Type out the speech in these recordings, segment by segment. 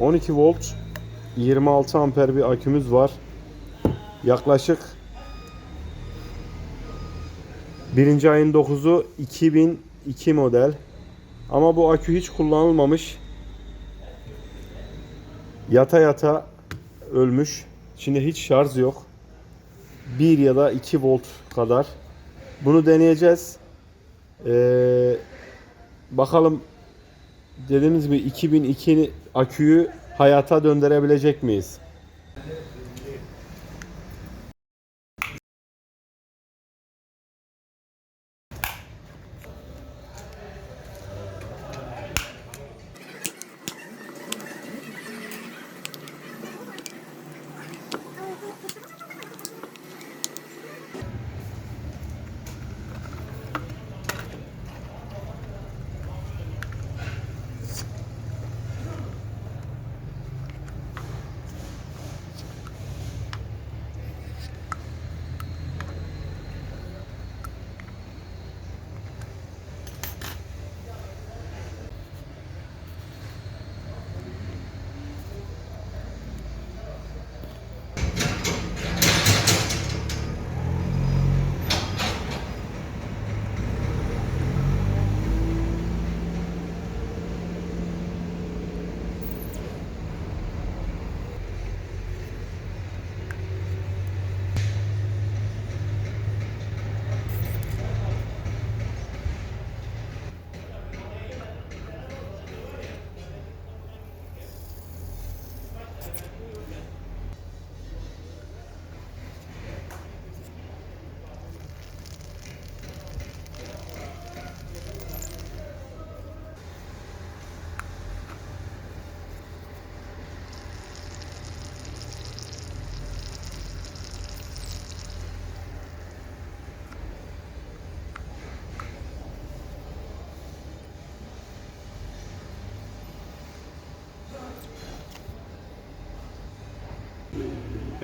12 volt 26 amper bir akümüz var. Yaklaşık birinci ayın 9'u 2002 model. Ama bu akü hiç kullanılmamış. Yata yata ölmüş. Şimdi hiç şarj yok. 1 ya da 2 volt kadar. Bunu deneyeceğiz. Ee, bakalım dediğimiz gibi 2002 aküyü hayata döndürebilecek miyiz?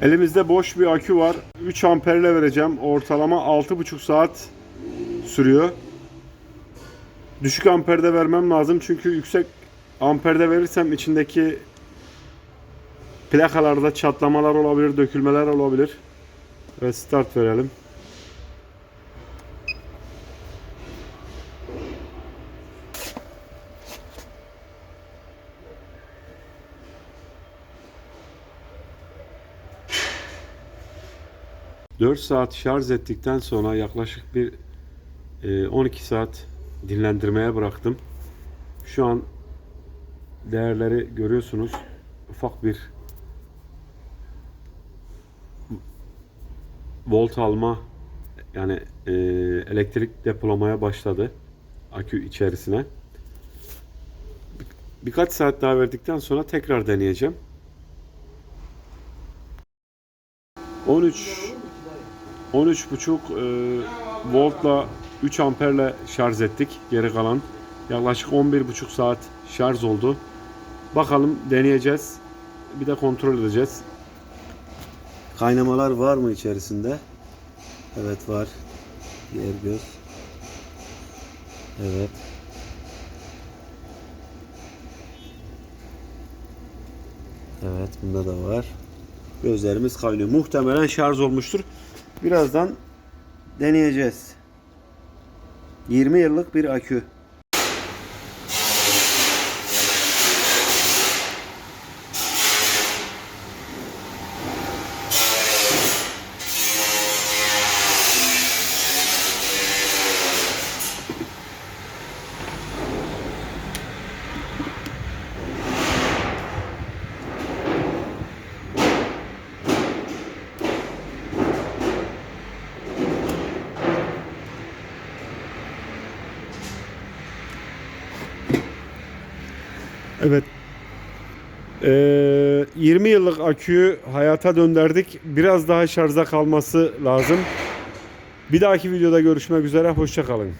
Elimizde boş bir akü var. 3 amperle vereceğim. Ortalama 6,5 saat sürüyor. Düşük amperde vermem lazım çünkü yüksek amperde verirsem içindeki plakalarda çatlamalar olabilir, dökülmeler olabilir. Ve start verelim. ...4 saat şarj ettikten sonra yaklaşık bir e, 12 saat dinlendirmeye bıraktım. Şu an değerleri görüyorsunuz. Ufak bir volt alma yani e, elektrik depolamaya başladı akü içerisine. Bir- Birkaç saat daha verdikten sonra tekrar deneyeceğim. 13 13.5 e, voltla 3 amperle şarj ettik. Geri kalan yaklaşık 11.5 saat şarj oldu. Bakalım deneyeceğiz. Bir de kontrol edeceğiz. Kaynamalar var mı içerisinde? Evet var. Diğer göz. Evet. Evet bunda da var. Gözlerimiz kaynıyor. Muhtemelen şarj olmuştur. Birazdan deneyeceğiz. 20 yıllık bir akü. Evet. Ee, 20 yıllık aküyü hayata döndürdük. Biraz daha şarja kalması lazım. Bir dahaki videoda görüşmek üzere. Hoşçakalın.